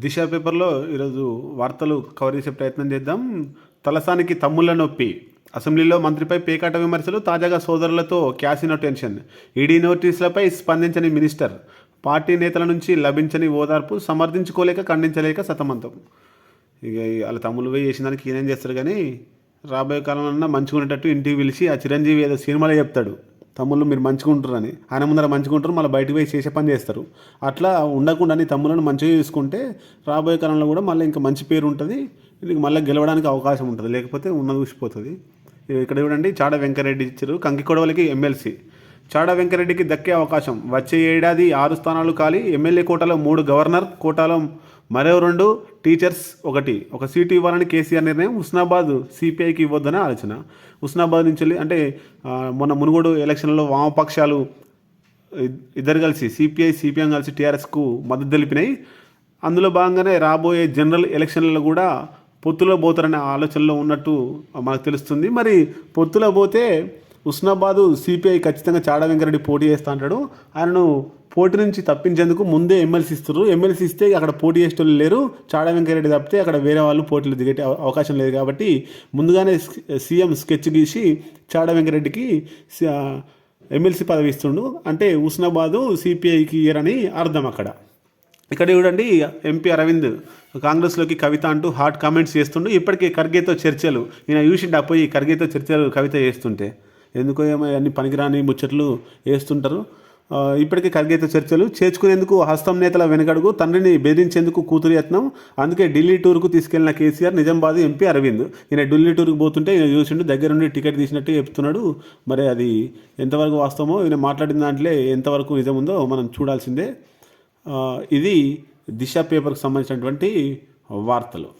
దిశ పేపర్లో ఈరోజు వార్తలు కవర్ చేసే ప్రయత్నం చేద్దాం. తలసానికి తమ్ముళ్ళ నొప్పి. అసెంబ్లీలో మంత్రిపై పేకాట విమర్శలు తాజాగా సోదరులతో క్యాసినో టెన్షన్. ఈడీ నోటీసులపై స్పందించని మినిస్టర్. పార్టీ నేతల నుంచి లభించని ఓదార్పు సమర్థించుకోలేక ఖండించలేక సతమంతం. ఇక వాళ్ళ తమ్ముళ్ళు పోయి చేసిన దానికి ఈయనేం చేస్తారు కానీ రాబోయే కాలంలో మంచిగా ఉండేటట్టు ఇంటికి పిలిచి ఆ చిరంజీవి ఏదో సినిమాలో చెప్తాడు. తమ్ముళ్ళు మీరు మంచిగా ఉంటారని ఆయన ముందర మంచిగా ఉంటారు మళ్ళీ బయటకు పోయి చేసే పని చేస్తారు. అట్లా ఉండకుండా నీ తమ్ములను మంచిగా చూసుకుంటే రాబోయే కాలంలో కూడా మళ్ళీ ఇంకా మంచి పేరు ఉంటుంది వీళ్ళకి మళ్ళీ గెలవడానికి అవకాశం ఉంటుంది లేకపోతే ఉన్నది ఊసిపోతుంది. ఇక్కడ చూడండి చాడ వెంకరెడ్డి ఇచ్చారు కంకి కొడవలికి ఎమ్మెల్సీ. చాడ వెంకరెడ్డికి దక్కే అవకాశం. వచ్చే ఏడాది ఆరు స్థానాలు ఖాళీ. ఎమ్మెల్యే కోటాలో మూడు గవర్నర్ కోటాలో మరో రెండు టీచర్స్ ఒకటి. ఒక సీటు ఇవ్వాలని కేసీఆర్ నిర్ణయం హుస్నాబాద్ సిపిఐకి ఇవ్వద్దని ఆలోచన. హుస్నాబాద్ నుంచి వెళ్ళి అంటే మొన్న మునుగోడు ఎలక్షన్లో వామపక్షాలు ఇద్దరు కలిసి సిపిఐ సిపిఎం కలిసి టీఆర్ఎస్కు మద్దతు తెలిపినాయి. అందులో భాగంగానే రాబోయే జనరల్ ఎలక్షన్లలో కూడా పొత్తులో పోతారనే ఆలోచనలో ఉన్నట్టు మనకు తెలుస్తుంది. మరి పొత్తులో పోతే హుస్నాబాదు సిపిఐ ఖచ్చితంగా చాడ వెంకరెడ్డి పోటీ చేస్తా అంటాడు. ఆయనను పోటీ నుంచి తప్పించేందుకు ముందే ఎమ్మెల్సీ ఇస్తారు ఎమ్మెల్సీ ఇస్తే అక్కడ పోటీ చేసేటోళ్ళు లేరు. చాడ వెంకరెడ్డి తప్పితే అక్కడ వేరే వాళ్ళు పోటీలు దిగే అవకాశం లేదు కాబట్టి ముందుగానే సీఎం స్కెచ్ గీసి చాడ వెంకరెడ్డికి ఎమ్మెల్సీ పదవి ఇస్తుండు. అంటే హుస్నాబాదు సిపిఐకి ఇయరని అర్థం అక్కడ. ఇక్కడ చూడండి ఎంపీ అరవింద్ కాంగ్రెస్లోకి కవిత అంటూ హాట్ కామెంట్స్ చేస్తుండు. ఇప్పటికే ఖర్గేతో చర్చలు. ఈయన చూసిండు పోయి ఖర్గేతో చర్చలు కవిత చేస్తుంటే. ఎందుకో ఏమో అన్ని పనికిరాని ముచ్చట్లు వేస్తుంటారు. ఇప్పటికే ఖర్గేతో చర్చలు చేర్చుకునేందుకు హస్తం నేతల వెనకడుగు తండ్రిని బెదిరించేందుకు కూతురు యత్నం. అందుకే ఢిల్లీ టూర్కు తీసుకెళ్ళిన కేసీఆర్ నిజామాబాద్ ఎంపీ అరవింద్. ఈయన ఢిల్లీ టూర్కి పోతుంటే ఈయన చూసిండు దగ్గరుండి టికెట్ తీసినట్టు చెప్తున్నాడు. మరి అది ఎంతవరకు వాస్తవమో ఈయన మాట్లాడిన దాంట్లో ఎంతవరకు నిజం ఉందో మనం చూడాల్సిందే. ఇది దిశ పేపర్కి సంబంధించినటువంటి వార్తలు.